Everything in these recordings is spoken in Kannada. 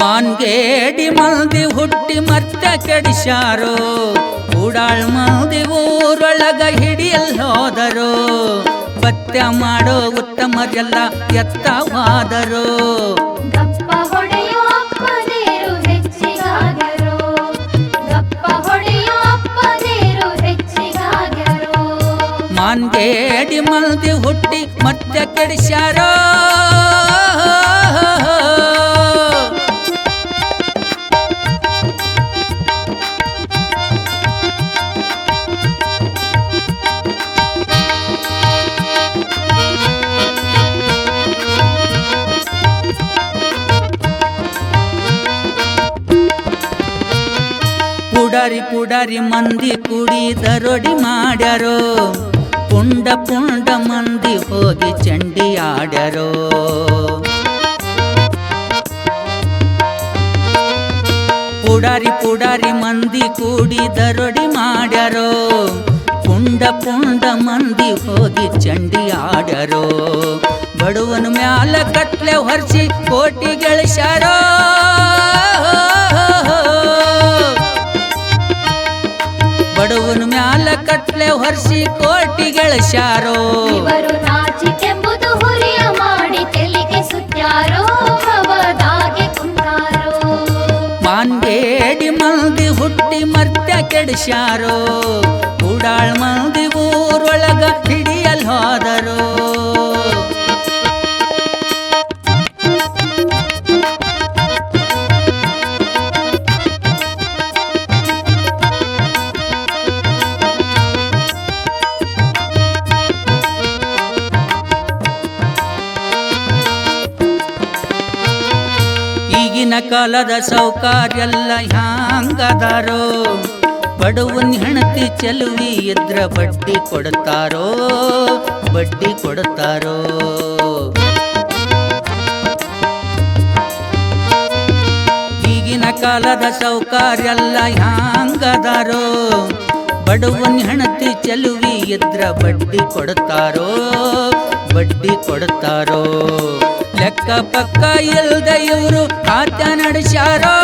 ಮಾನ್ಗೇಡಿ ಮಲ್ದಿ ಹುಟ್ಟಿ ಮತ್ತೆ ಕೆಡಿಸ್ಯಾರೋ? ಕೂಡಾಳ್ ಮಲ್ದಿ ಊರೊಳಗ ಹಿಡಿಯಲ್ ಹೋದರು? ಪತ್ಯ ಮಾಡೋ ಉತ್ತಮರೆಲ್ಲ ಎತ್ತವಾದರು? ಮಾನ್ಗೇಡಿ ಮಲ್ದಿ ಹುಟ್ಟಿ ಮತ್ತೆ ಕೆಡಿಸ್ಯಾರೋ? ಪುಡಾರಿ ಪುಡಾರಿ ಮಂದಿ ಕೂಡಿ ದರೋಡಿ ಮಾಡ್ಯಾರೋ. ಪುಂಡ ಪುಂಡ ಮಂದಿ ಹೋಗಿ ಚಂಡಿ ಆಡ್ಯಾರೋ. ಪುಡಾರಿ ಪುಡಾರಿ ಮಂದಿ ಕೂಡಿ ದರೋಡಿ ಮಾಡ್ಯಾರೋ. ಪುಂಡ ಪುಂಡ ಮಂದಿ ಹೋಗಿ ಚಂಡಿ ಆಡ್ಯಾರೋ. ಬಡವನ ಮ್ಯಾಲ ಕಟ್ಲೆ ಹೊರ್ಸಿ ಕೋಟಿ ಗಳಿಸ್ಯಾರೋ. ಕಟ್ಲೆ ಕೋಟಿಗಳ ಶಾರೋ. ಇವರು ನಾಚಿಕೆಂಬುದು ಹುರಿಯ ಮಾಡಿ ತೆಲಿಗೆ ಸುತ್ತಾರೋ ಭವದಾಗೆ ಕುಂತಾರೋ ಮಾನ್ಗೇಡಿ ಮಂದಿ ಹುಟ್ಟಿ ಮರ್ತ್ಯ ಕೆಡಿಸ್ಯಾರೋ ಕೂಡಾಳ್ ಮಂದಿ ಊರೊಳಗ ಹಿಡಿಯಲ್ ಹೋದರು. ಈಗಿನ ಕಾಲದ ಸೌಕಾರ್ಯಲ್ಲ ಹ್ಯಾಂಗದಾರೋ? ಬಡವನ್ ಹೆಣತಿ ಚೆಲುವಿ ಇದ್ರ ಬಡ್ಡಿ ಕೊಡ್ತಾರೋ? ಬಡ್ಡಿ ಕೊಡ್ತಾರೋ? ಈಗಿನ ಕಾಲದ ಸೌಕಾರ್ಯಲ್ಲ ಹ್ಯಾಂಗದಾರೋ? ಬಡವನ್ ಹೆಣತಿ ಚೆಲುವಿ ಇದ್ರ ಬಡ್ಡಿ ಕೊಡ್ತಾರೋ? ಬಡ್ಡಿ ಕೊಡ್ತಾರೋ? ಲೆಕ್ಕ ಪಕ್ಕ ಇಲ್ದ ಇವರು ಆತ್ಯ ನಡೆಸಾರೋ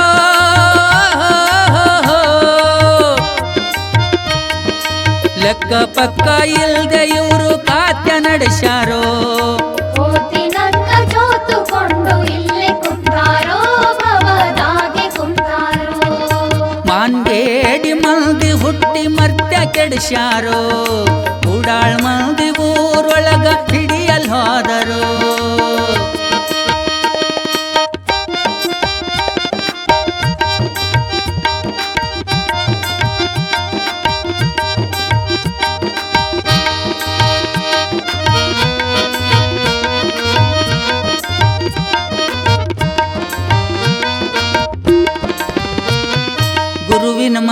ಲೆಕ್ಕ ಪಕ್ಕ ಇಲ್ದ ಇವರು ಖಾತ್ಯ ನಡೆಸ್ಯಾರೋ? ಮಾನ್ಬೇಡಿ ಮಂದಿ ಹುಟ್ಟಿ ಮರ್ತ್ಯ ಕೆಡಿಸ್ಯಾರೋ?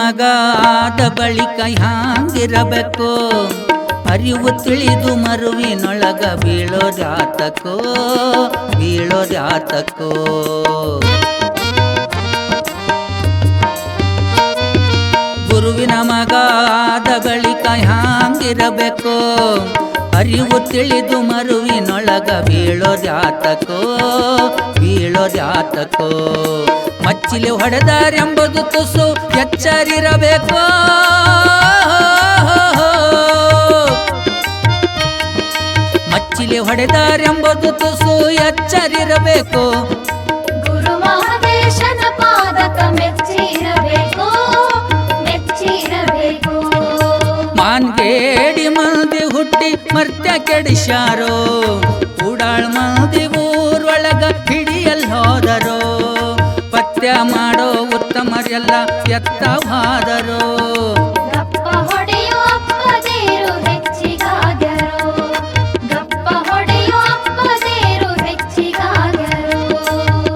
ಮಗ ಆದ ಬಳಿಕ ಹ್ಯಾಂಗಿರಬೇಕು? ಅರಿವು ತಿಳಿದು ಮರುವಿನೊಳಗ ಬೀಳೋ ಜಾತಕೋ? ಗುರುವಿನ ಮಗ ಆದ ಬಳಿಕ ಹ್ಯಾಂಗಿರಬೇಕು? ಅರಿವು ತಿಳಿದು ಮರುವಿನೊಳಗ ಬೀಳೋ ಬೀಳೋದ್ಯಾತಕೋ ಮಚ್ಚಿಲೆ ಹೊಡೆದಾರೆಂಬುದು ತುಸು ಎಚ್ಚರಿರಬೇಕು. ಮಚ್ಚಿಲೆ ಹೊಡೆದಾರೆಂಬುದು ತುಸು ಎಚ್ಚರಿರಬೇಕು. ಗುರು ಮಹದೇಶನ ಪಾದಕ ಮೆಚ್ಚಿರಬೇಕು ಮೆಚ್ಚಿರಬೇಕು. ಮಾನ್ಗೇಡಿ ಮಂದಿ ಹುಟ್ಟಿ ಮರ್ತ್ಯ ಕೆಡಿಸ್ಯಾರೋ. ಅಪ್ಪದೇರು ವ್ಯಕ್ತವಾದರು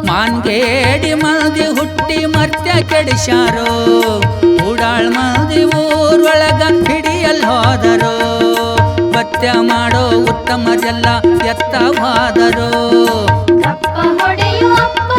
ಮಾನ್ಗೇಡಿ ಮಂದಿ ಹುಟ್ಟಿ ಮರ್ತ್ಯ ಕೆಡಿಸ್ಯಾರೋ ಉಡಾಳ್ ಮಂದಿ ಊರೊಳಗ ಹಿಡಿಯಲ್ ಹೋದರು. ಪತ್ಯ ಮಾಡೋ ಉತ್ತಮರೆಲ್ಲ ಅಪ್ಪ